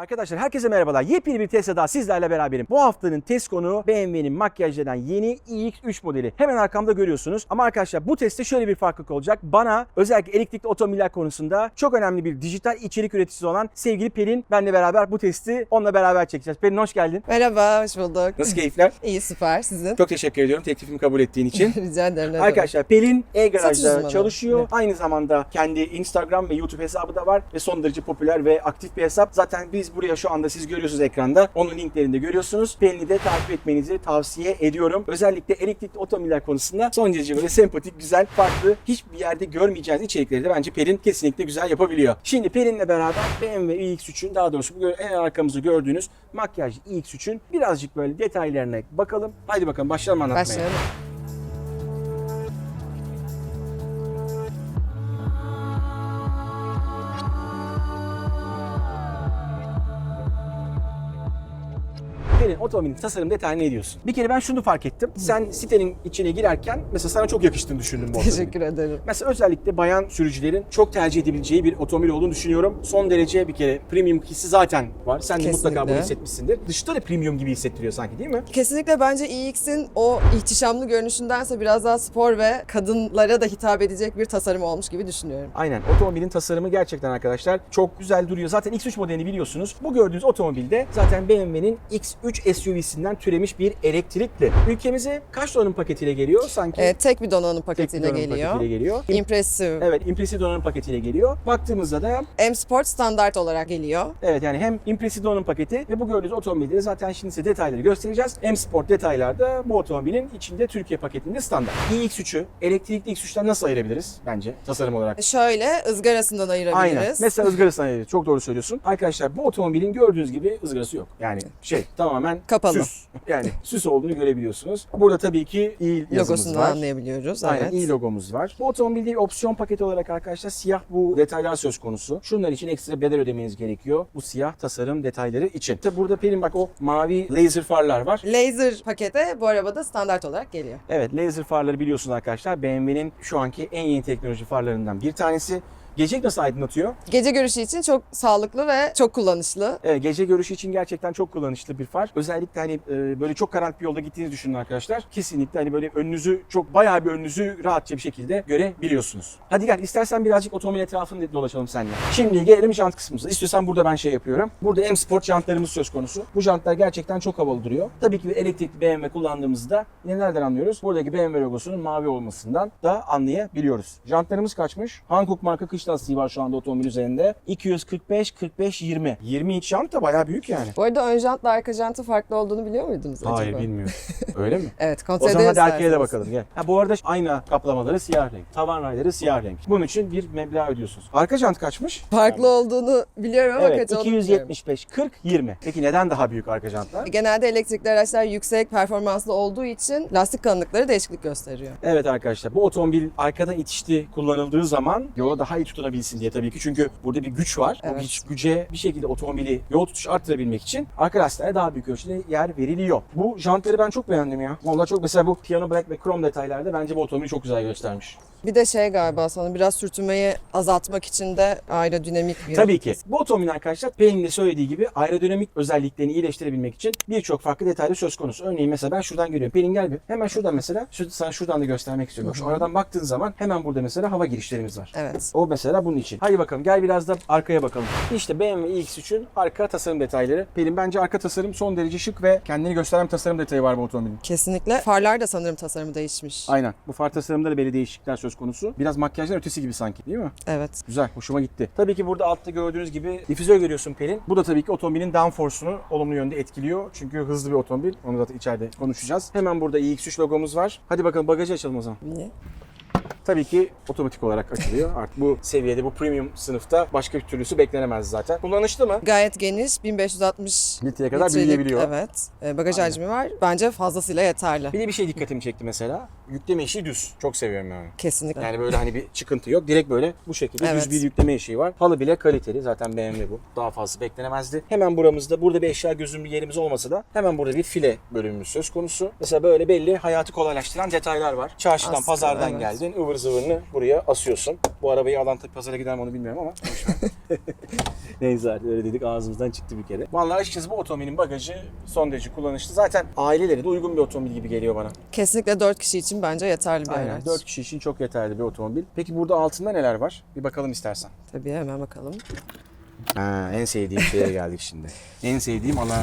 Arkadaşlar herkese merhabalar. Yepyeni bir Tesla daha sizlerle beraberim. Bu haftanın test konuğu BMW'nin makyajlanan yeni iX3 modeli. Hemen arkamda görüyorsunuz. Ama arkadaşlar bu testte şöyle bir farklılık olacak. Bana özellikle elektrikli otomobiller konusunda çok önemli bir dijital içerik üreticisi olan sevgili Pelin benle beraber bu testi onunla beraber çekeceğiz. Pelin hoş geldin. Merhaba, hoş bulduk. Nasıl keyifler? İyi, süper. Sizin? Çok teşekkür ediyorum teklifimi kabul ettiğin için. Rica ederim. ne. Arkadaşlar Pelin e-garajda çalışıyor. Evet. Aynı zamanda kendi Instagram ve YouTube hesabı da var ve son derece popüler ve aktif bir hesap. Zaten biz buraya şu anda siz görüyorsunuz ekranda. Onun linklerini de görüyorsunuz. Pelin'i de takip etmenizi tavsiye ediyorum. Özellikle elektrikli otomobiller konusunda son derece böyle sempatik, güzel, farklı, hiçbir yerde görmeyeceğiniz içerikleri de bence Pelin kesinlikle güzel yapabiliyor. Şimdi Pelin'le beraber BMW iX3'ün daha doğrusu bu en arkamızda gördüğünüz makyajlı iX3'ün birazcık böyle detaylarına bakalım. Haydi bakalım başlayalım anlatmaya. Başlayalım. Pelin otomobilin tasarım detayını ne diyorsun? Bir kere ben şunu fark ettim. Sen sitenin içine girerken mesela sana çok yakıştığını düşündüm bu otomobilin. Teşekkür ederim. Mesela özellikle bayan sürücülerin çok tercih edebileceği bir otomobil olduğunu düşünüyorum. Son derece bir kere premium hissi zaten var. Sen de mutlaka bunu Kesinlikle. hissetmişsindir. Dışta da premium gibi hissettiriyor sanki değil mi? Kesinlikle bence iX'in o ihtişamlı görünüşündense biraz daha spor ve kadınlara da hitap edecek bir tasarım olmuş gibi düşünüyorum. Aynen. Otomobilin tasarımı gerçekten arkadaşlar çok güzel duruyor. Zaten X3 modelini biliyorsunuz. Bu gördüğünüz otomobilde zaten BMW'nin X3 SUV'sinden türemiş bir elektrikli. Ülkemize kaç donanım paketiyle geliyor sanki? Ee, tek bir donanım Tek bir paketiyle donanım geliyor. paketiyle geliyor. Impressive. Evet, impresif donanım paketiyle geliyor. Baktığımızda da M Sport standart olarak geliyor. evet yani hem impresif donanım paketi ve bu gördüğünüz otomobilde de zaten şimdi size detayları göstereceğiz. M Sport detaylarda bu otomobilin içinde Türkiye paketinde standart. iX3'ü elektrikli X3'ten nasıl ayırabiliriz bence tasarım olarak? Şöyle ızgarasından ayırabiliriz. Aynen. Mesela ızgarasından ayırıyoruz. Çok doğru söylüyorsun. Arkadaşlar bu otomobilin gördüğünüz gibi ızgarası yok. Yani şey tamamen Kapalı. süs. Yani süs olduğunu görebiliyorsunuz. Burada tabii ki i yazımız var. anlayabiliyoruz. Aynen evet. iyi logomuz var. Bu otomobilde opsiyon paketi olarak arkadaşlar siyah bu detaylar söz konusu. Şunlar için ekstra bedel ödemeniz gerekiyor. Bu siyah tasarım detayları için. Tabi burada Pelin bak o mavi laser farlar var. Laser pakete bu arabada standart olarak geliyor. Evet laser farları biliyorsunuz arkadaşlar. BMW'nin şu anki en yeni teknoloji farlarından bir tanesi. Gece nasıl aydınlatıyor? Gece görüşü için çok sağlıklı ve çok kullanışlı. Evet, gece görüşü için gerçekten çok kullanışlı bir far. Özellikle hani e, böyle çok karanlık bir yolda gittiğinizi düşünün arkadaşlar. Kesinlikle hani böyle önünüzü çok bayağı bir önünüzü rahatça bir şekilde görebiliyorsunuz. Hadi gel istersen birazcık otomobil etrafını dolaşalım seninle. Şimdi gelelim jant kısmımıza. İstiyorsan burada ben şey yapıyorum. Burada M Sport jantlarımız söz konusu. Bu jantlar gerçekten çok havalı duruyor. Tabii ki elektrikli BMW kullandığımızda yine nereden anlıyoruz? Buradaki BMW logosunun mavi olmasından da anlayabiliyoruz. Jantlarımız kaçmış? Hankook marka kış lastiği var şu anda otomobil üzerinde. 245 45 20. 20 inç jant da bayağı büyük yani. Bu arada ön jantla arka jantı farklı olduğunu biliyor muydunuz acaba? Hayır bilmiyorum. Öyle mi? Evet O kontrol zaman ederiz hadi arkaya da bakalım gel. Ha, bu arada ayna kaplamaları siyah renk. Tavan rayları siyah renk. Bunun için bir meblağ ödüyorsunuz. Arka jant kaçmış? Farklı olduğunu biliyorum ama Evet kaç olduğunu bilmiyorum. 275 40 20. Peki neden daha büyük arka jantlar? Genelde elektrikli araçlar yüksek performanslı olduğu için lastik kalınlıkları değişiklik gösteriyor. Evet arkadaşlar bu otomobil arkadan itişli kullanıldığı zaman yola daha iyi tutunabilsin diye tabii ki. Çünkü burada bir güç var. O Evet. güç, güce bir şekilde otomobili yol tutuş arttırabilmek için arka lastiklere daha büyük ölçüde yer veriliyor. Bu jantları ben çok beğendim ya. Vallahi çok mesela bu piano black ve chrome detaylarda bence bu otomobili çok güzel göstermiş. Bir de şey galiba sana biraz sürtünmeyi azaltmak için de aerodinamik bir... Tabii ki. Bu otomobil arkadaşlar Pelin'in de söylediği gibi aerodinamik özelliklerini iyileştirebilmek için birçok farklı detaylı söz konusu. Örneğin mesela ben şuradan görüyorum. Pelin gel bir. Hemen şuradan mesela. Şu, sana şuradan da göstermek istiyorum. Bak Şu aradan baktığın zaman hemen burada mesela hava girişlerimiz var. Evet. O mesela bunun için. Hadi bakalım gel biraz da arkaya bakalım. İşte BMW iX3'ün arka tasarım detayları. Pelin bence arka tasarım son derece şık ve kendini gösteren bir tasarım detayı var bu otomobilin. Kesinlikle. Farlar da sanırım tasarımı değişmiş. Aynen. Bu far tasarımında da belli değişiklikler söz konusu. Biraz makyajlar ötesi gibi sanki değil mi? Evet. Güzel, hoşuma gitti. Tabii ki burada altta gördüğünüz gibi difüzör görüyorsun Pelin. Bu da tabii ki otomobilin downforce'unu olumlu yönde etkiliyor. Çünkü hızlı bir otomobil. Onu zaten içeride konuşacağız. Hemen burada iX3 logomuz var. Hadi bakalım bagajı açalım o zaman. Niye? Tabii ki otomatik olarak açılıyor. Artık bu seviyede, bu premium sınıfta başka bir türlüsü beklenemez zaten. Kullanışlı mı? Gayet geniş. 1560 Litreye kadar litrelik- büyüyebiliyor. Evet. Ee, bagaj Aynen. hacmi var. Bence fazlasıyla yeterli. Bir de bir şey dikkatimi çekti mesela. Yükleme işi düz. Çok seviyorum yani. Kesinlikle. Yani böyle hani bir çıkıntı yok. Direkt böyle bu şekilde Evet. düz bir yükleme eşiği var. Halı bile kaliteli. Zaten BMW bu. Daha fazla beklenemezdi. Hemen buramızda burada bir eşya gözüm bir yerimiz olmasa da hemen burada bir file bölümümüz söz konusu. Mesela böyle belli hayatı kolaylaştıran detaylar var. Çarşıdan, Aslında, pazardan evet. geldin. ıvır zıvırını buraya asıyorsun. Bu arabayı alan tabii pazara gider mi onu bilmiyorum ama. Neyse artık öyle dedik ağzımızdan çıktı bir kere. Vallahi açıkçası bu otomobilin bagajı son derece kullanışlı. Zaten ailelere de uygun bir otomobil gibi geliyor bana. Kesinlikle 4 kişi için bence yeterli bir Aynen. araç. 4 kişi için çok yeterli bir otomobil. Peki burada altında neler var? Bir bakalım istersen. Tabii hemen bakalım. Ha, en sevdiğim şeye geldik şimdi. En sevdiğim alan.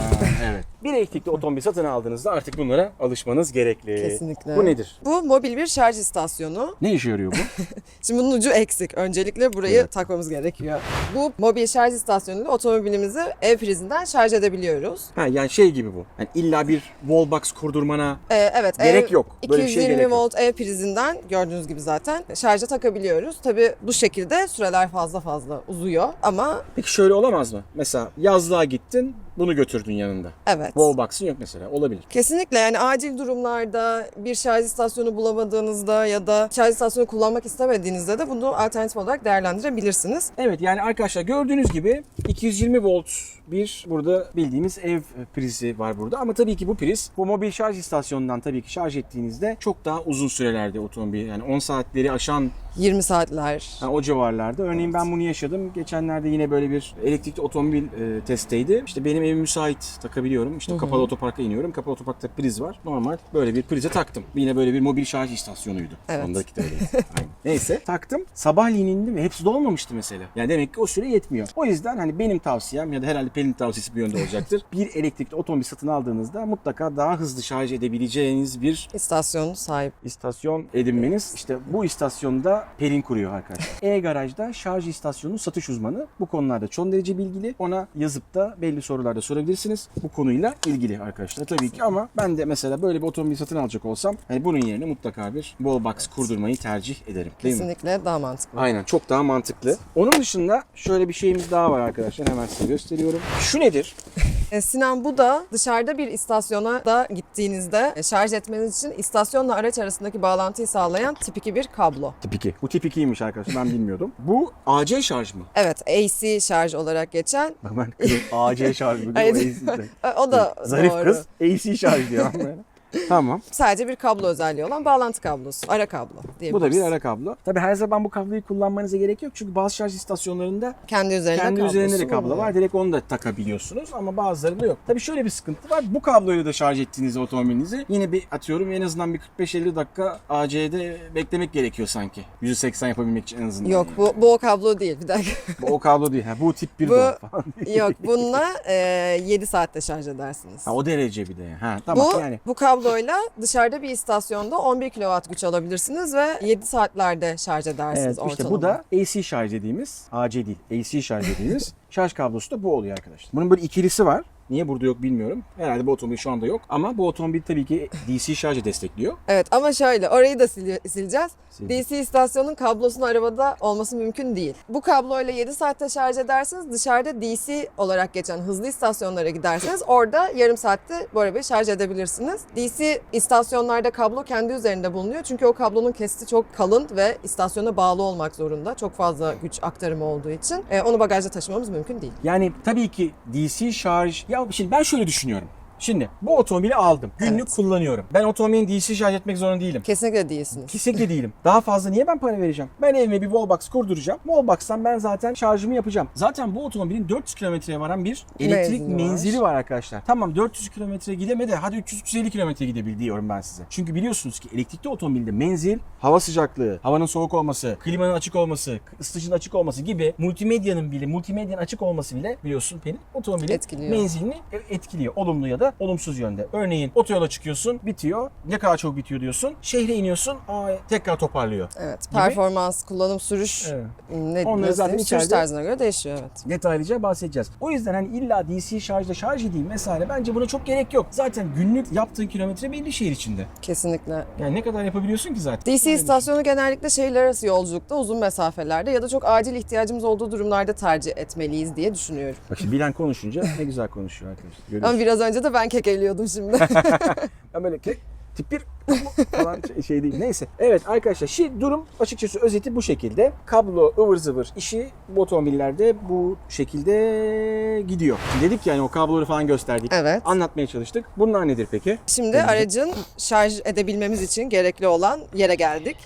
Evet. Bir elektrikli otomobil satın aldığınızda artık bunlara alışmanız gerekli. Kesinlikle. Bu nedir? Bu mobil bir şarj istasyonu. Ne işe yarıyor bu? Şimdi bunun ucu eksik. Öncelikle burayı Evet. takmamız gerekiyor. Bu mobil şarj istasyonuyla otomobilimizi ev prizinden şarj edebiliyoruz. ha, yani şey gibi bu. Yani illa bir wallbox kurdurmana Ee, evet. Gerek ev- yok. Böyle bir şey 220 gerek yok. volt ev prizinden gördüğünüz gibi zaten şarja takabiliyoruz. Tabii bu şekilde süreler fazla fazla uzuyor ama Peki şöyle olamaz mı? Mesela yazlığa gittin, bunu götürdün yanında. evet. Wallbox'ın yok mesela. Olabilir. Kesinlikle yani acil durumlarda bir şarj istasyonu bulamadığınızda ya da şarj istasyonu kullanmak istemediğinizde de bunu alternatif olarak değerlendirebilirsiniz. Evet yani arkadaşlar gördüğünüz gibi 220 volt bir burada bildiğimiz ev prizi var burada. Ama tabii ki bu priz bu mobil şarj istasyonundan tabii ki şarj ettiğinizde çok daha uzun sürelerde otomobil yani 10 saatleri aşan 20 saatler. Ha, o civarlarda. Örneğin ben bunu yaşadım. Geçenlerde yine böyle bir elektrikli otomobil e, testteydi. İşte benim evim müsait takabiliyorum. İşte kapalı otoparka iniyorum. Kapalı otoparkta priz var. Normal böyle bir prize taktım. Yine böyle bir mobil şarj istasyonuydu. Evet. Ondaki de. Aynen. Neyse taktım. Sabahleyin indim ve hepsi dolmamıştı mesela. Yani demek ki o süre yetmiyor. O yüzden hani benim tavsiyem ya da herhalde Pelin tavsiyesi bir yönde olacaktır. bir elektrikli otomobil satın aldığınızda mutlaka daha hızlı şarj edebileceğiniz bir İstasyon sahip. istasyon edinmeniz. İşte bu istasyonda Pelin kuruyor arkadaşlar. E-Garaj'da şarj istasyonu satış uzmanı. Bu konularda çok derece bilgili. Ona yazıp da belli sorularda sorabilirsiniz. Bu konuyla ilgili arkadaşlar tabii ki ama ben de mesela böyle bir otomobil satın alacak olsam hani bunun yerine mutlaka bir wallbox kurdurmayı tercih ederim. Değil mi? Kesinlikle daha mantıklı. Aynen çok daha mantıklı. Onun dışında şöyle bir şeyimiz daha var arkadaşlar. Hemen size gösteriyorum. Şu nedir? E, Sinan bu da dışarıda bir istasyona da gittiğinizde e, şarj etmeniz için istasyonla araç arasındaki bağlantıyı sağlayan tip 2 bir kablo. Tip 2. Bu tip 2'ymiş arkadaşlar ben bilmiyordum. Bu AC şarj mı? Evet AC şarj olarak geçen. Kızım AC şarj Hayır. O AC. O da Zarif doğru. kız AC şarj diyor. Tamam. Sadece bir kablo özelliği olan bağlantı kablosu. Ara kablo diyebiliriz. Bu da bir ara kablo. Tabii her zaman bu kabloyu kullanmanıza gerek yok. Çünkü bazı şarj istasyonlarında Kendi üzerinde kendi üzerinde de kablo var. Direkt onu da takabiliyorsunuz ama bazılarında yok. Tabii şöyle bir sıkıntı var. Bu kabloyla da şarj ettiğinizde otomobilinizi yine bir atıyorum en azından bir 45-50 dakika AC'de beklemek gerekiyor sanki. 180 yapabilmek için en azından. Yok bu, bu o kablo değil bir dakika. Bu o kablo değil. Ha, bu tip bir Bu- falan. Yok bununla e, 7 saatte şarj edersiniz. Ha, o derece bir de. Ha, tamam bu, yani. bu kabloyla dışarıda bir istasyonda 11 kW güç alabilirsiniz ve 7 saatlerde şarj edersiniz Evet ortalama. işte bu da AC şarj dediğimiz, AC değil, AC şarj dediğimiz şarj kablosu da bu oluyor arkadaşlar. Bunun böyle ikilisi var. Niye burada yok bilmiyorum. Herhalde bu otomobil şu anda yok. Ama bu otomobil tabii ki DC şarjı destekliyor. Evet ama şöyle orayı da sili- sileceğiz. Sileceğiz. DC istasyonun kablosunun arabada olması mümkün değil. Bu kabloyla 7 saatte şarj edersiniz. Dışarıda DC olarak geçen hızlı istasyonlara giderseniz orada yarım saatte bu arabayı şarj edebilirsiniz. DC istasyonlarda kablo kendi üzerinde bulunuyor. Çünkü o kablonun kesiti çok kalın ve istasyona bağlı olmak zorunda. Çok fazla güç aktarımı olduğu için. E, onu bagajda taşımamız mümkün değil. Yani tabii ki DC şarj... Ya şimdi ben şöyle düşünüyorum. Şimdi bu otomobili aldım. Günlük Evet. kullanıyorum. Ben otomobilin DC şarj etmek zorunda değilim. Kesinlikle değilsiniz. Kesinlikle değilim. Daha fazla niye ben para vereceğim? Ben evime bir wallbox kurduracağım. Wallbox'tan ben zaten şarjımı yapacağım. Zaten bu otomobilin 400 kilometreye varan bir elektrik Menzili var. var arkadaşlar. Tamam 400 kilometre gidemedi. Hadi 300-350 kilometre gidebil diyorum ben size. Çünkü biliyorsunuz ki elektrikli otomobilde menzil, hava sıcaklığı, havanın soğuk olması, klimanın açık olması, ısıtıcının açık olması gibi multimedyanın bile, multimedyanın açık olması bile biliyorsun Pelin otomobilin Etkiliyor. menzilini etkiliyor. Olumlu ya da olumsuz yönde. Örneğin otoyola çıkıyorsun, bitiyor. Ne kadar çok bitiyor diyorsun. Şehre iniyorsun, aa, tekrar toparlıyor. Evet. Performans, kullanım, sürüş Evet. ne, Onları zaten sürüş tarzına göre değişiyor evet. detaylıca bahsedeceğiz. O yüzden hani illa DC şarjla şarj edeyim vesaire bence buna çok gerek yok. Zaten günlük yaptığın kilometre belli şehir içinde. Kesinlikle. Yani ne kadar yapabiliyorsun ki zaten. DC istasyonu genellikle şehirler arası yolculukta uzun mesafelerde ya da çok acil ihtiyacımız olduğu durumlarda tercih etmeliyiz diye düşünüyorum. Bak şimdi bilen konuşunca ne güzel konuşuyor arkadaşlar. Ama Görüyorsun. biraz önce de ben kekeliyordum şimdi. Ben böyle ke- Tip 1 falan şey, şey değil. Neyse. Evet arkadaşlar şimdi durum açıkçası özeti bu şekilde. Kablo ıvır zıvır işi bu otomobillerde bu şekilde gidiyor. Dedik yani o kabloları falan gösterdik. Evet. Anlatmaya çalıştık. Bunlar nedir peki? Şimdi Deneyeceğim. aracın şarj edebilmemiz için gerekli olan yere geldik.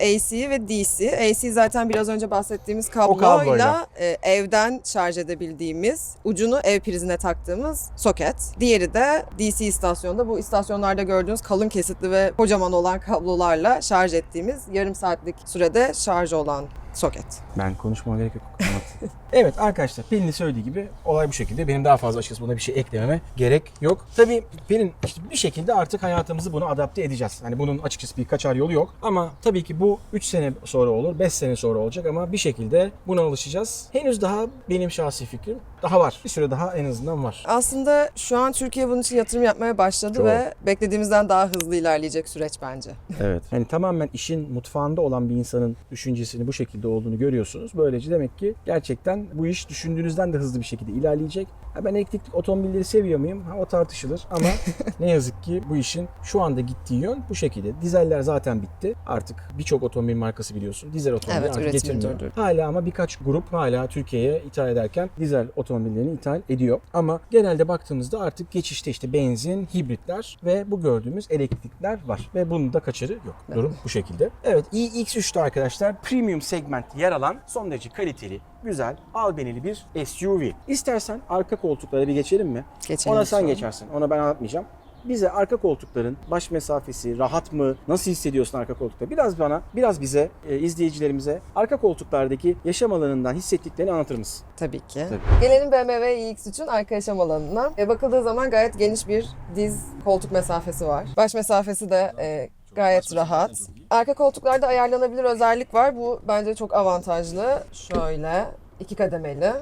AC ve DC. AC zaten biraz önce bahsettiğimiz kabloyla, kabloyla. e, evden şarj edebildiğimiz, ucunu ev prizine taktığımız soket. Diğeri de DC istasyonda. Bu istasyonlarda gördüğünüz kalın kesitli ve kocaman olan kablolarla şarj ettiğimiz yarım saatlik sürede şarj olan soket. Ben konuşmama gerek yok. Evet arkadaşlar Pelin'in söylediği gibi olay bu şekilde. Benim daha fazla açıkçası buna bir şey eklememe gerek yok. Tabii Pelin işte bir şekilde artık hayatımızı buna adapte edeceğiz. Hani bunun açıkçası bir kaçar yolu yok. Ama tabii ki bu 3 sene sonra olur, 5 sene sonra olacak ama bir şekilde buna alışacağız. Henüz daha benim şahsi fikrim daha var. Bir süre daha en azından var. Aslında şu an Türkiye bunun için yatırım yapmaya başladı Çok. ve beklediğimizden daha hızlı ilerleyecek süreç bence. Evet. Hani tamamen işin mutfağında olan bir insanın düşüncesini bu şekilde olduğunu görüyorsunuz. Böylece demek ki gerçekten bu iş düşündüğünüzden de hızlı bir şekilde ilerleyecek. Ha ben elektrikli otomobilleri seviyor muyum? Ha, o tartışılır ama ne yazık ki bu işin şu anda gittiği yön bu şekilde. Dizeller zaten bitti. Artık birçok otomobil markası biliyorsun. Dizel otomobil Evet, artık getirmiyor. durdurdu. Hala ama birkaç grup hala Türkiye'ye ithal ederken dizel otomobillerini ithal ediyor. Ama genelde baktığımızda artık geçişte işte benzin, hibritler ve bu gördüğümüz elektrikler var. Ve bunun da kaçarı yok. Durum bu şekilde. Evet iX3'te arkadaşlar premium segment yer alan son derece kaliteli, güzel, albenili bir SUV. İstersen arka koltuklara bir geçelim mi? Geçelim Ona sen geçersin. Ona ben anlatmayacağım. Bize arka koltukların baş mesafesi, rahat mı, nasıl hissediyorsun arka koltukta? Biraz bana, biraz bize, e, izleyicilerimize arka koltuklardaki yaşam alanından hissettiklerini anlatır mısın? Tabii ki. Tabii. Gelelim BMW iX3'ün arka yaşam alanına. E, bakıldığı zaman gayet geniş bir diz koltuk mesafesi var. Baş mesafesi de e, gayet rahat. Arka koltuklarda ayarlanabilir özellik var. Bu bence çok avantajlı. Şöyle iki kademeli.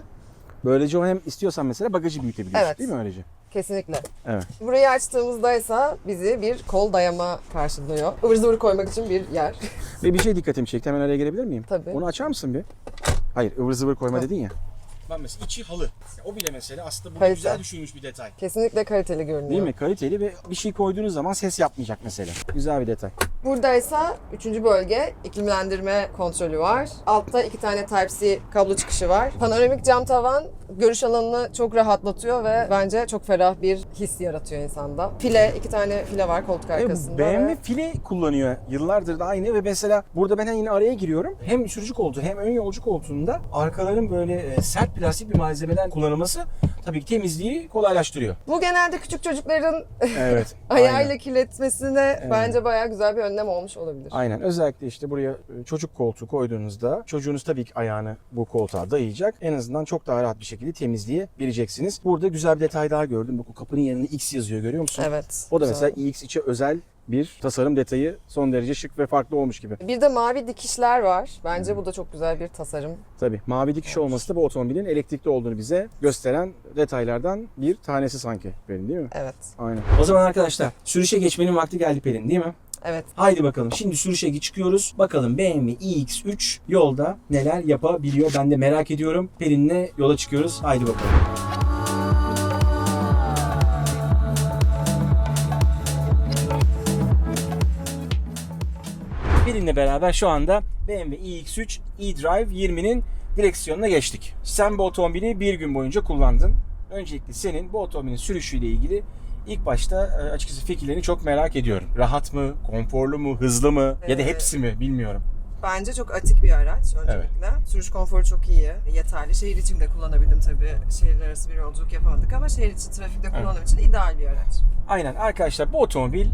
Böylece o hem istiyorsan mesela bagajı büyütebiliyorsun Evet. değil mi öylece? Kesinlikle. Evet. Burayı açtığımızda ise bizi bir kol dayama karşılıyor. Ivır zıvır koymak için bir yer. Ve bir şey dikkatimi çekti. Hemen araya gelebilir miyim? Tabii. Onu açar mısın bir? Hayır ıvır zıvır koyma dedin ya. Ben mesela içi halı. o bile mesela aslında Kalite. güzel düşünülmüş bir detay. Kesinlikle kaliteli görünüyor. Değil mi? Kaliteli ve bir şey koyduğunuz zaman ses yapmayacak mesela. Güzel bir detay. Buradaysa üçüncü bölge iklimlendirme kontrolü var. Altta iki tane Type-C kablo çıkışı var. Panoramik cam tavan görüş alanını çok rahatlatıyor ve bence çok ferah bir his yaratıyor insanda. File, iki tane file var koltuk E, arkasında. BMW ve- file kullanıyor yıllardır da aynı ve mesela burada ben yine araya giriyorum. Hem sürücü koltuğu hem ön yolcu koltuğunda arkaların böyle e, sert plastik bir malzemeden kullanılması tabii ki temizliği kolaylaştırıyor. Bu genelde küçük çocukların Evet. ayağıyla aynen. kirletmesine bence bayağı güzel bir önlem olmuş olabilir. Aynen. Özellikle işte buraya e, çocuk koltuğu koyduğunuzda çocuğunuz tabii ki ayağını bu koltuğa dayayacak. En azından çok daha rahat bir şekilde temizleyebileceksiniz. Burada güzel bir detay daha gördüm. O kapının yanında X yazıyor görüyor musun? Evet. O da güzel. mesela iX içe özel bir tasarım detayı son derece şık ve farklı olmuş gibi. Bir de mavi dikişler var. Bence bu da çok güzel bir tasarım. Tabii mavi dikiş olması da bu otomobilin elektrikli olduğunu bize gösteren detaylardan bir tanesi sanki Pelin değil mi? Evet. Aynen. O zaman arkadaşlar sürüşe geçmenin vakti geldi Pelin değil mi? Evet. Haydi bakalım şimdi sürüşe çıkıyoruz. Bakalım BMW iX3 yolda neler yapabiliyor ben de merak ediyorum. Pelin'le yola çıkıyoruz. Haydi bakalım. Pelin'le beraber şu anda BMW iX3 eDrive 20'nin direksiyonuna geçtik. Sen bu otomobili bir gün boyunca kullandın. Öncelikle senin bu otomobilin sürüşüyle ilgili ilk başta e, açıkçası fikirlerini çok merak ediyorum. Rahat mı, konforlu mu, hızlı mı ya da Ee, hepsi mi bilmiyorum. Bence çok atik bir araç öncelikle. Sürüş konforu çok iyi, yeterli. Şehir içinde kullanabildim tabii. Şehirler arası bir yolculuk yapamadık ama şehir içi trafikte kullanım için ideal bir araç. Aynen arkadaşlar bu otomobil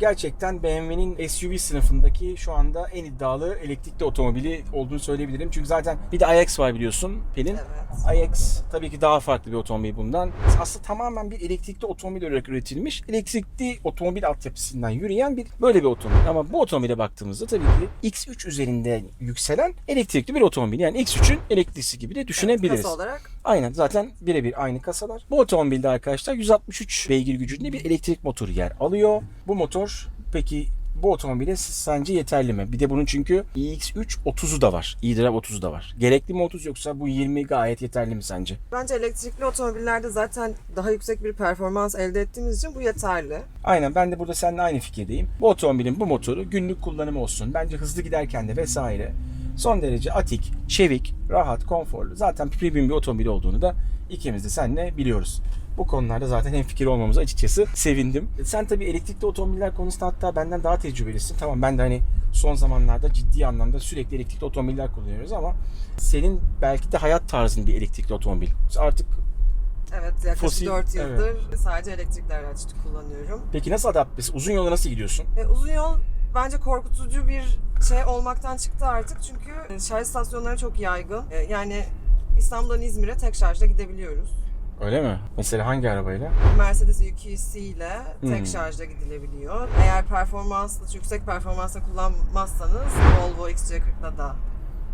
gerçekten BMW'nin SUV sınıfındaki şu anda en iddialı elektrikli otomobili olduğunu söyleyebilirim. Çünkü zaten bir de iX var biliyorsun Pelin. Evet. iX tabii ki daha farklı bir otomobil bundan. Aslında tamamen bir elektrikli otomobil olarak üretilmiş. Elektrikli otomobil altyapısından yürüyen bir böyle bir otomobil. Ama bu otomobile baktığımızda tabii ki X3 üzerinde yükselen elektrikli bir otomobil. Yani X3'ün elektrisi gibi de düşünebiliriz. Kasa olarak Aynen zaten birebir aynı kasalar. Bu otomobilde arkadaşlar 163 beygir gücünde bir elektrik motoru yer alıyor. Bu motor peki bu otomobile sence yeterli mi? Bir de bunun çünkü iX3 30'u da var. e-drive 30'u da var. Gerekli mi 30 yoksa bu 20 gayet yeterli mi sence? Bence elektrikli otomobillerde zaten daha yüksek bir performans elde ettiğimiz için bu yeterli. Aynen ben de burada seninle aynı fikirdeyim. Bu otomobilin bu motoru günlük kullanımı olsun. Bence hızlı giderken de vesaire son derece atik, çevik, rahat, konforlu. Zaten premium bir otomobil olduğunu da ikimiz de seninle biliyoruz. Bu konularda zaten hem fikir olmamıza açıkçası sevindim. Sen tabii elektrikli otomobiller konusunda hatta benden daha tecrübelisin. Tamam ben de hani son zamanlarda ciddi anlamda sürekli elektrikli otomobiller kullanıyoruz ama senin belki de hayat tarzın bir elektrikli otomobil. Artık Evet yaklaşık Fosil, 4 yıldır sadece elektrikli araç kullanıyorum. peki nasıl adapte? Uzun yola nasıl gidiyorsun? E, uzun yol bence korkutucu bir şey olmaktan çıktı artık çünkü şarj istasyonları çok yaygın. E, yani İstanbul'dan İzmir'e tek şarjla gidebiliyoruz. Öyle mi? Mesela hangi arabayla? Mercedes EQC ile tek Hmm. şarjla gidilebiliyor. Eğer performanslı, yüksek performansla kullanmazsanız Volvo XC40'la da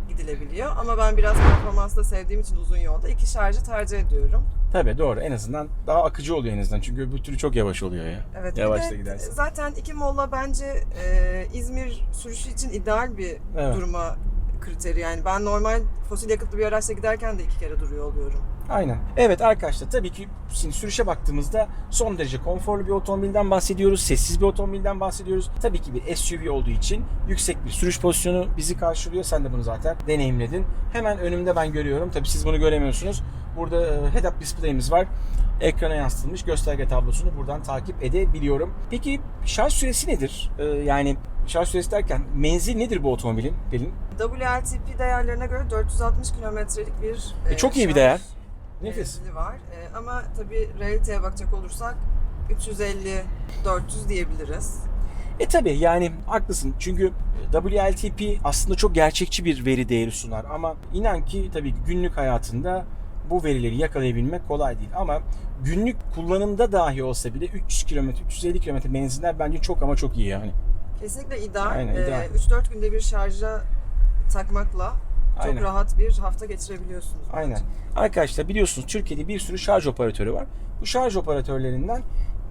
gidilebiliyor. Ama ben biraz performanslı sevdiğim için uzun yolda iki şarjı tercih ediyorum. Tabii doğru. En azından daha akıcı oluyor en azından. Çünkü öbür türlü çok yavaş oluyor ya. Evet. Yavaş da gidersin. Zaten iki molla bence e, İzmir sürüşü için ideal bir Evet. durma kriteri. Yani ben normal fosil yakıtlı bir araçla giderken de iki kere duruyor oluyorum. Aynen. Evet arkadaşlar tabii ki şimdi sürüşe baktığımızda son derece konforlu bir otomobilden bahsediyoruz. Sessiz bir otomobilden bahsediyoruz. Tabii ki bir SUV olduğu için yüksek bir sürüş pozisyonu bizi karşılıyor. Sen de bunu zaten deneyimledin. Hemen önümde ben görüyorum. Tabii siz bunu göremiyorsunuz. Burada e, head-up display'imiz var. Ekrana yansıtılmış gösterge tablosunu buradan takip edebiliyorum. Peki şarj süresi nedir? Ee, yani şarj süresi derken menzil nedir bu otomobilin? Pelin? WLTP değerlerine göre 460 kilometrelik bir E, çok iyi bir şarj değer. Nefis. var. E, ama tabii realiteye bakacak olursak 350-400 diyebiliriz. E tabi yani haklısın çünkü WLTP aslında çok gerçekçi bir veri değeri sunar ama inan ki tabii günlük hayatında bu verileri yakalayabilmek kolay değil ama günlük kullanımda dahi olsa bile 300 km 350 km menziller bence çok ama çok iyi yani. Kesinlikle ideal. Aynen, E, ideal. 3-4 günde bir şarja takmakla çok Aynen. rahat bir hafta geçirebiliyorsunuz. bence. Aynen. Arkadaşlar biliyorsunuz Türkiye'de bir sürü şarj operatörü var. Bu şarj operatörlerinden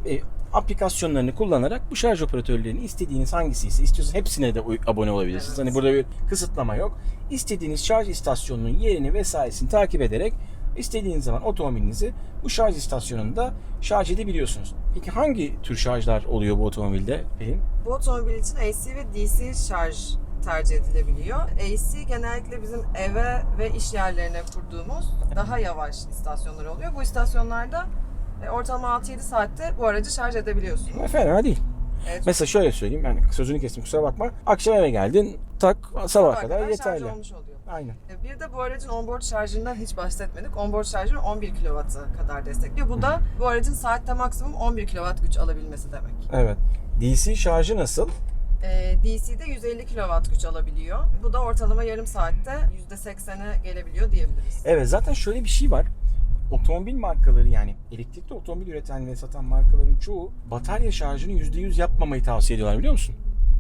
e, aplikasyonlarını kullanarak bu şarj operatörlerini istediğiniz hangisi ise istiyorsanız hepsine de abone olabilirsiniz. Evet. Hani burada bir kısıtlama yok. İstediğiniz şarj istasyonunun yerini vesairesini takip ederek istediğiniz zaman otomobilinizi bu şarj istasyonunda şarj edebiliyorsunuz. Peki hangi tür şarjlar oluyor bu otomobilde Pelin? Bu otomobil için AC ve DC şarj tercih edilebiliyor. AC genellikle bizim eve ve iş yerlerine kurduğumuz daha yavaş istasyonlar oluyor. Bu istasyonlarda e, ortalama 6-7 saatte bu aracı şarj edebiliyorsunuz. Fena değil. Evet, Mesela şöyle söyleyeyim yani sözünü kestim kusura bakma. Akşam eve geldin tak sabaha sabaha kadar şarj yeterli. olmuş oluyor. Aynen. E, Bir de bu aracın onboard şarjından hiç bahsetmedik. Onboard şarjı 11 kW'a kadar destekliyor. Bu da bu aracın saatte maksimum 11 kW güç alabilmesi demek. Evet. DC şarjı nasıl? E, DC'de 150 kW güç alabiliyor. Bu da ortalama yarım saatte %80'e gelebiliyor diyebiliriz. Evet zaten şöyle bir şey var. Otomobil markaları yani elektrikli otomobil üreten ve satan markaların çoğu batarya şarjını %100 yapmamayı tavsiye ediyorlar biliyor musun?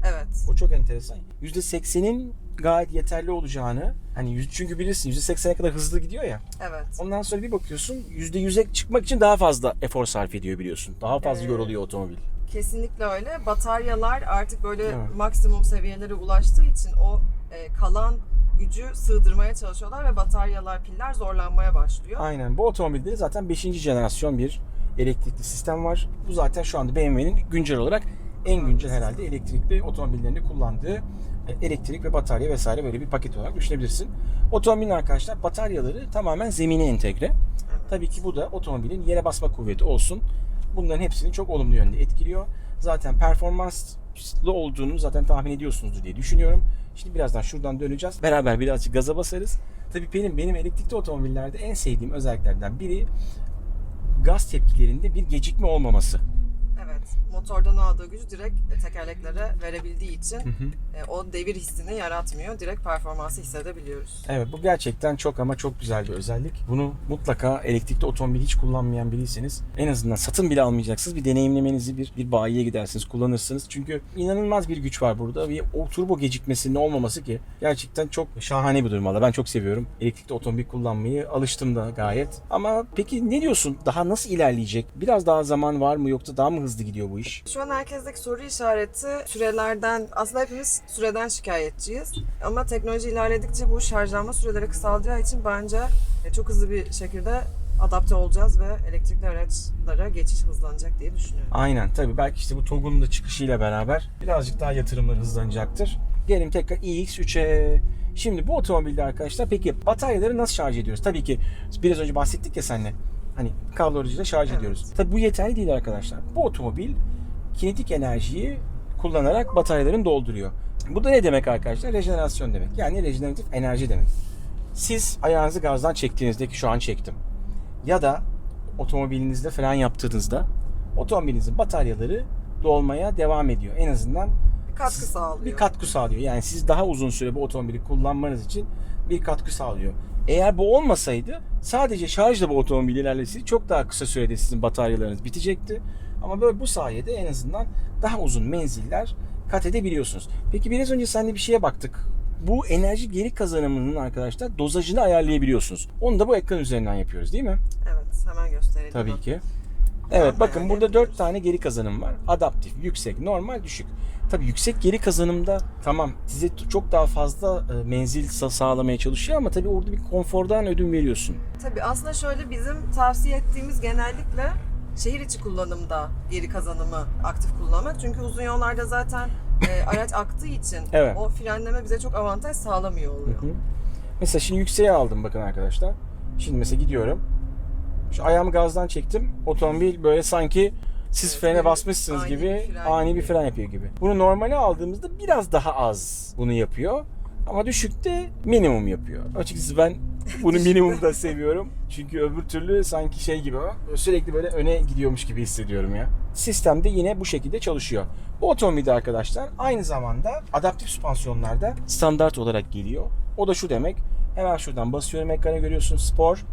Evet. O çok enteresan. %80'in gayet yeterli olacağını hani yüz- çünkü bilirsin %80'e kadar hızlı gidiyor ya. Evet. Ondan sonra bir bakıyorsun %100'e çıkmak için daha fazla efor sarf ediyor biliyorsun. Daha fazla Evet. yoruluyor otomobil. Kesinlikle öyle. Bataryalar artık böyle Evet. maksimum seviyelere ulaştığı için o e, kalan gücü sığdırmaya çalışıyorlar ve bataryalar, piller zorlanmaya başlıyor. Aynen. Bu otomobilde de zaten 5. jenerasyon bir elektrikli sistem var. Bu zaten şu anda BMW'nin güncel olarak en güncel herhalde elektrikli otomobillerini kullandığı e, elektrik ve batarya vesaire böyle bir paket olarak düşünebilirsin. Otomobilin arkadaşlar bataryaları tamamen zemine entegre. Tabii ki bu da otomobilin yere basma kuvveti olsun. Bunların hepsini çok olumlu yönde etkiliyor. Zaten performanslı olduğunu zaten tahmin ediyorsunuzdur diye düşünüyorum. Şimdi birazdan şuradan döneceğiz. Beraber birazcık gaza basarız. Tabii benim benim elektrikli otomobillerde en sevdiğim özelliklerden biri gaz tepkilerinde bir gecikme olmaması. Evet. Motordan aldığı gücü direkt tekerleklere verebildiği için e, o devir hissini yaratmıyor. Direkt performansı hissedebiliyoruz. Evet bu gerçekten çok ama çok güzel bir özellik. Bunu mutlaka elektrikli otomobil hiç kullanmayan biriyseniz en azından satın bile almayacaksınız. Bir deneyimlemenizi bir, bir bayiye gidersiniz kullanırsınız. Çünkü inanılmaz bir güç var burada ve o turbo gecikmesinin olmaması ki gerçekten çok şahane bir durum valla. Ben çok seviyorum. Elektrikli otomobil kullanmayı alıştım da gayet. Ama peki ne diyorsun? Daha nasıl ilerleyecek? Biraz daha zaman var mı yoksa daha mı hızlı gidiyor? bu iş? Şu an herkesteki soru işareti sürelerden, aslında hepimiz süreden şikayetçiyiz. Ama teknoloji ilerledikçe bu şarjlanma süreleri kısalacağı için bence çok hızlı bir şekilde adapte olacağız ve elektrikli araçlara geçiş hızlanacak diye düşünüyorum. Aynen tabii belki işte bu TOG'un da çıkışıyla beraber birazcık daha yatırımlar hızlanacaktır. Gelelim tekrar iX3'e. Şimdi bu otomobilde arkadaşlar peki bataryaları nasıl şarj ediyoruz? Tabii ki biraz önce bahsettik ya seninle. Hani kablo aracıyla şarj Evet. ediyoruz. Tabii bu yeterli değil arkadaşlar. Bu otomobil kinetik enerjiyi kullanarak bataryalarını dolduruyor. Bu da ne demek arkadaşlar? Rejenerasyon demek. Yani rejeneratif enerji demek. Siz ayağınızı gazdan çektiğinizde ki şu an çektim. Ya da otomobilinizde fren yaptığınızda otomobilinizin bataryaları dolmaya devam ediyor. En azından Bir katkı sağlıyor. bir katkı sağlıyor. Yani siz daha uzun süre bu otomobili kullanmanız için bir katkı sağlıyor. Eğer bu olmasaydı sadece şarjla bu otomobil ilerleseydi çok daha kısa sürede sizin bataryalarınız bitecekti. Ama böyle bu sayede en azından daha uzun menziller kat edebiliyorsunuz. Peki biraz önce seninle bir şeye baktık. Bu enerji geri kazanımının arkadaşlar dozajını ayarlayabiliyorsunuz. Onu da bu ekran üzerinden yapıyoruz değil mi? Evet, hemen gösterelim. Tabii ki. Evet bakın burada yapıyoruz. 4 tane geri kazanım var. Adaptif, yüksek, normal, düşük. Tabii yüksek geri kazanımda tamam size çok daha fazla e, menzil sa- sağlamaya çalışıyor ama tabii orada bir konfordan ödün veriyorsun. Tabii aslında şöyle bizim tavsiye ettiğimiz genellikle şehir içi kullanımda geri kazanımı aktif kullanmak. Çünkü uzun yollarda zaten e, araç aktığı için Evet. o frenleme bize çok avantaj sağlamıyor oluyor. Hı. Mesela şimdi yükseğe aldım bakın arkadaşlar. Şimdi mesela gidiyorum. Şu ayağımı gazdan çektim. Otomobil böyle sanki siz Evet, frene basmışsınız ani gibi bir ani bir fren yapıyor gibi. Bunu normale aldığımızda biraz daha az bunu yapıyor. Ama düşükte minimum yapıyor. Açıkçası ben bunu minimumda seviyorum. Çünkü öbür türlü sanki şey gibi sürekli böyle öne gidiyormuş gibi hissediyorum ya. Sistemde yine bu şekilde çalışıyor. Bu otomobilde arkadaşlar aynı zamanda adaptif süspansiyonlarda standart olarak geliyor. O da şu demek. Hemen şuradan basıyorum ekrana görüyorsun spor,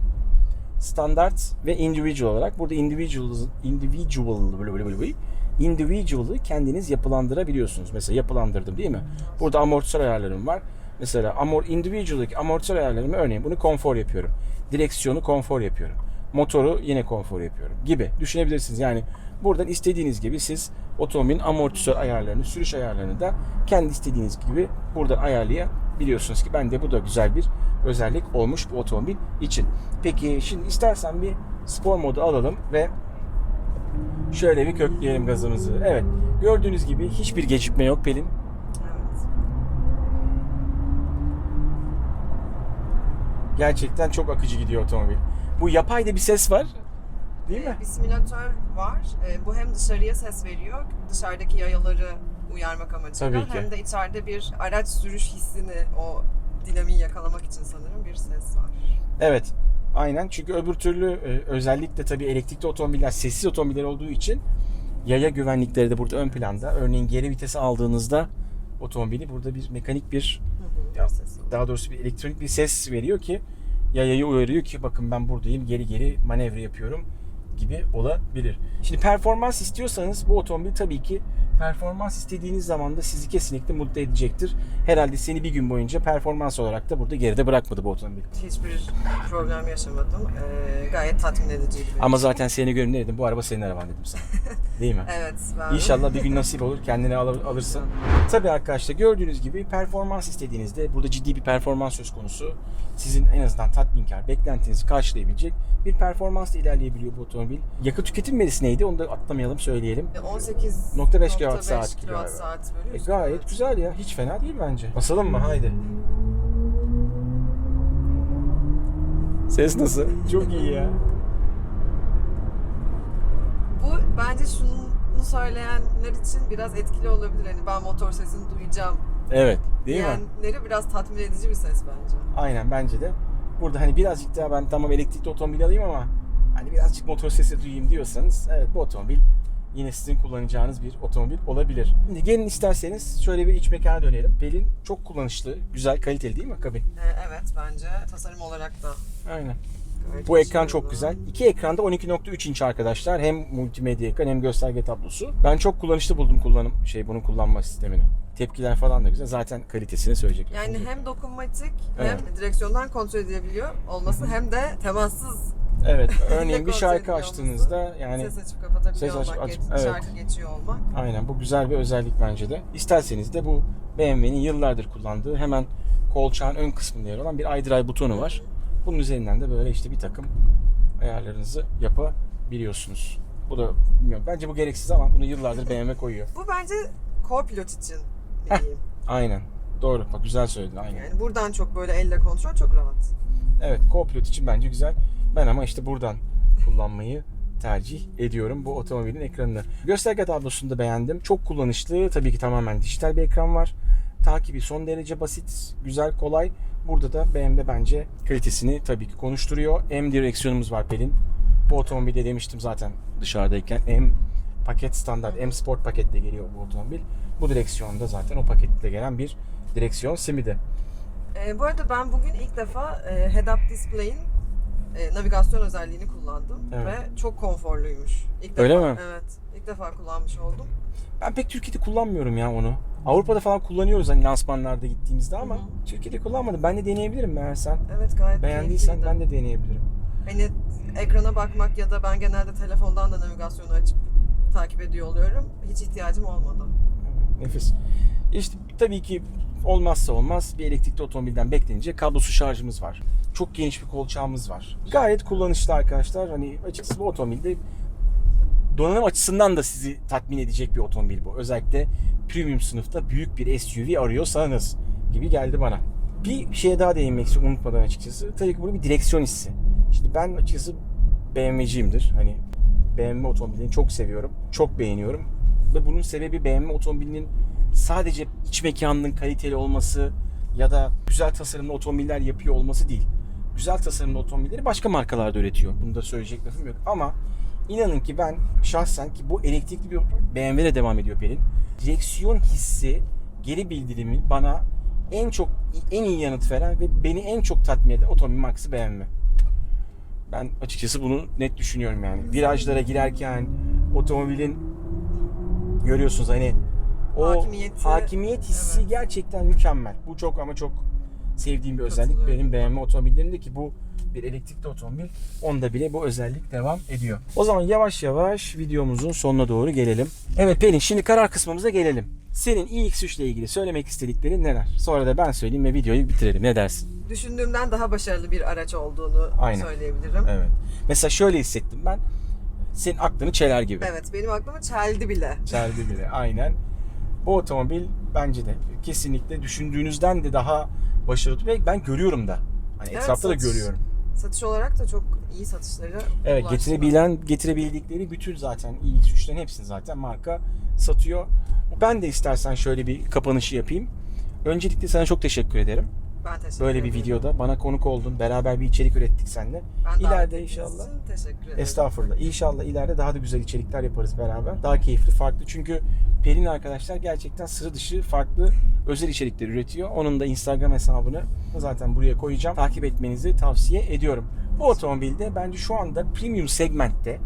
standart ve individual olarak. Burada individual individual böyle böyle böyle individual'ı kendiniz yapılandırabiliyorsunuz. Mesela yapılandırdım değil mi? Burada amortisör ayarlarım var. Mesela amor individual'daki amortisör ayarlarımı örneğin bunu konfor yapıyorum. Direksiyonu konfor yapıyorum. Motoru yine konfor yapıyorum gibi düşünebilirsiniz. Yani buradan istediğiniz gibi siz otomobilin amortisör ayarlarını, sürüş ayarlarını da kendi istediğiniz gibi buradan ayarlayabiliyorsunuz ki ben de bu da güzel bir özellik olmuş bu otomobil için. Peki şimdi istersen bir spor modu alalım ve şöyle bir kökleyelim gazımızı. Evet gördüğünüz gibi hiçbir gecikme yok Pelin. Gerçekten çok akıcı gidiyor otomobil. Bu yapayda bir ses var. Değil mi? Bir simülatör var. Ee, Bu hem dışarıya ses veriyor, dışarıdaki yayaları uyarmak amacıyla hem de içeride bir araç sürüş hissini, o dinamiği yakalamak için sanırım bir ses var. Evet. Aynen çünkü öbür türlü e, özellikle tabii elektrikli otomobiller sessiz otomobiller olduğu için yaya güvenlikleri de burada ön planda. Örneğin geri vitesi aldığınızda otomobili burada bir mekanik bir Hı hı, daha doğrusu bir elektronik bir ses veriyor ki yayayı uyarıyor ki bakın ben buradayım geri geri manevra yapıyorum gibi olabilir. Şimdi performans istiyorsanız bu otomobil tabii ki performans istediğiniz zaman da sizi kesinlikle mutlu edecektir. Herhalde seni bir gün boyunca performans olarak da burada geride bırakmadı bu otomobil. Hiçbir problem yaşamadım. Ee, gayet tatmin ediciydi. Ama için. zaten seni görünce dedim bu araba senin araban dedim sana. Değil mi? Evet. Ben... İnşallah bir gün nasip olur kendine al- alırsın. Tabii arkadaşlar gördüğünüz gibi performans istediğinizde burada ciddi bir performans söz konusu. Sizin en azından tatminkar, beklentinizi karşılayabilecek bir performansla ilerleyebiliyor bu otomobil. Yakıt tüketim verisi neydi? Onu da atlamayalım söyleyelim. 18.5 Nokta beş kilowatt saat galiba. saat böyle E, gayet güzel ya. Hiç fena değil bence. Basalım mı? Haydi. Ses nasıl? Çok iyi ya. Bu bence şunu söyleyenler için biraz etkili olabilir. Hani ben motor sesini duyacağım Evet. Değil mi? diyenleri biraz tatmin edici bir ses bence. Aynen bence de. Burada hani birazcık daha ben tamam elektrikli otomobil alayım ama hani birazcık motor sesi duyayım diyorsanız evet bu otomobil yine sizin kullanacağınız bir otomobil olabilir. Şimdi gelin isterseniz şöyle bir iç mekana dönelim. Pelin çok kullanışlı, güzel, kaliteli değil mi kabin? Ee, evet bence tasarım olarak da Aynen. gayet Bu ekran çok güzel. İki ekranda 12.3 inç arkadaşlar. Hem multimedya ekran hem gösterge tablosu. Ben çok kullanışlı buldum kullanım şey bunun kullanma sistemini. Tepkiler falan da güzel. Zaten kalitesini söyleyecek. Yani hem dokunmatik Evet. hem direksiyondan kontrol edilebiliyor olması hem de temassız Evet, örneğin bir şarkı açtığınızda yani ses açıp kapatabiliyor ses açıp olmak, açıp- geç- evet. şarkı geçiyor olmak. aynen bu güzel bir özellik bence de. İsterseniz de bu BMW'nin yıllardır kullandığı hemen kolçağın ön kısmında yer olan bir iDrive butonu var. Bunun üzerinden de böyle işte bir takım ayarlarınızı yapabiliyorsunuz. Bu da bilmiyorum. Bence bu gereksiz ama bunu yıllardır BMW koyuyor. Bu bence co-pilot için diyeyim. Aynen. Doğru. Bak güzel söyledin. Aynen. Yani buradan çok böyle elle kontrol çok rahat. Evet, co-pilot için bence güzel. Ben ama işte buradan kullanmayı tercih ediyorum bu otomobilin ekranını. Gösterge tablosunu da beğendim. Çok kullanışlı. Tabii ki tamamen dijital bir ekran var. Takibi son derece basit, güzel, kolay. Burada da BMW bence kalitesini tabii ki konuşturuyor. M direksiyonumuz var Pelin. Bu otomobilde demiştim zaten dışarıdayken M paket standart, M Sport paketle geliyor bu otomobil. Bu direksiyonda zaten o paketle gelen bir direksiyon simidi. Ee, bu arada ben bugün ilk defa e, head-up display'in e, navigasyon özelliğini kullandım Evet. ve çok konforluymuş. İlk Öyle defa, mi? Evet. İlk defa kullanmış oldum. Ben pek Türkiye'de kullanmıyorum ya onu. Avrupa'da falan kullanıyoruz hani lansmanlarda gittiğimizde ama Hı. Türkiye'de kullanmadım. Ben de deneyebilirim eğer sen Evet gayet beğendiysen keyifliydi. ben de deneyebilirim. Hani ekrana bakmak ya da ben genelde telefondan da navigasyonu açıp takip ediyor oluyorum. Hiç ihtiyacım olmadı. Nefis. İşte tabii ki olmazsa olmaz bir elektrikli otomobilden beklenince kablosuz şarjımız var. Çok geniş bir kolçağımız var. Gayet kullanışlı arkadaşlar. Hani açıkçası bu otomobilde donanım açısından da sizi tatmin edecek bir otomobil bu. Özellikle premium sınıfta büyük bir SUV arıyorsanız gibi geldi bana. Bir şeye daha değinmek istiyorum unutmadan açıkçası. Tabii ki bunu bir direksiyon hissi. Şimdi ben açıkçası BMW'ciyimdir. Hani BMW otomobilini çok seviyorum. Çok beğeniyorum. Ve bunun sebebi BMW otomobilinin sadece iç mekanının kaliteli olması ya da güzel tasarımlı otomobiller yapıyor olması değil. Güzel tasarımlı otomobilleri başka markalarda üretiyor. Bunu da söyleyecek lafım yok. Ama inanın ki ben şahsen ki bu elektrikli bir BMW ile devam ediyor Pelin. Direksiyon hissi, geri bildirimi bana en çok en iyi yanıt veren ve beni en çok tatmin eden otomobil markası BMW. Ben açıkçası bunu net düşünüyorum yani. Virajlara girerken otomobilin görüyorsunuz hani o Hakimiyeti, hakimiyet hissi evet. gerçekten mükemmel. Bu çok ama çok sevdiğim bir özellik benim BMW otomobillerinde ki bu bir elektrikli otomobil. Onda bile bu özellik devam ediyor. O zaman yavaş yavaş videomuzun sonuna doğru gelelim. Evet Pelin şimdi karar kısmımıza gelelim. Senin iX3 ile ilgili söylemek istediklerin neler? Sonra da ben söyleyeyim ve videoyu bitirelim. Ne dersin? Düşündüğümden daha başarılı bir araç olduğunu Aynen. söyleyebilirim. Evet. Mesela şöyle hissettim ben. Senin aklını çeler gibi. Evet benim aklımı çeldi bile. Çeldi bile. Aynen. Bu otomobil bence de kesinlikle düşündüğünüzden de daha başarılı ve ben görüyorum da. Hani Evet, etrafta da satış- görüyorum. Satış olarak da çok iyi satışları Evet ulaştılar. getirebilen getirebildikleri bütün zaten iX3'lerin hepsini zaten marka satıyor. Ben de istersen şöyle bir kapanışı yapayım. Öncelikle sana çok teşekkür ederim. Ben teşekkür Böyle bir ederim. videoda bana konuk oldun. Beraber bir içerik ürettik seninle. Ben İleride inşallah. için Teşekkür ederim. Estağfurullah. İnşallah ileride daha da güzel içerikler yaparız beraber. Daha keyifli, farklı. Çünkü Pelin arkadaşlar gerçekten sıra dışı farklı özel içerikler üretiyor. Onun da Instagram hesabını zaten buraya koyacağım. Takip etmenizi tavsiye ediyorum. Bu otomobilde bence şu anda premium segmentte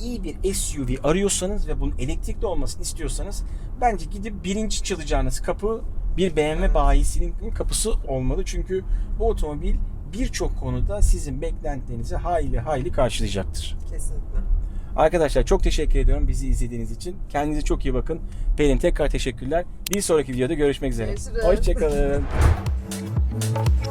iyi bir SUV arıyorsanız ve bunun elektrikli olmasını istiyorsanız bence gidip birinci çalacağınız kapı bir BMW bayisinin kapısı olmalı. Çünkü bu otomobil birçok konuda sizin beklentilerinizi hayli hayli karşılayacaktır. Kesinlikle. Arkadaşlar çok teşekkür ediyorum bizi izlediğiniz için. Kendinize çok iyi bakın. Pelin tekrar teşekkürler. Bir sonraki videoda görüşmek üzere. Görüşürüz. Hoşçakalın.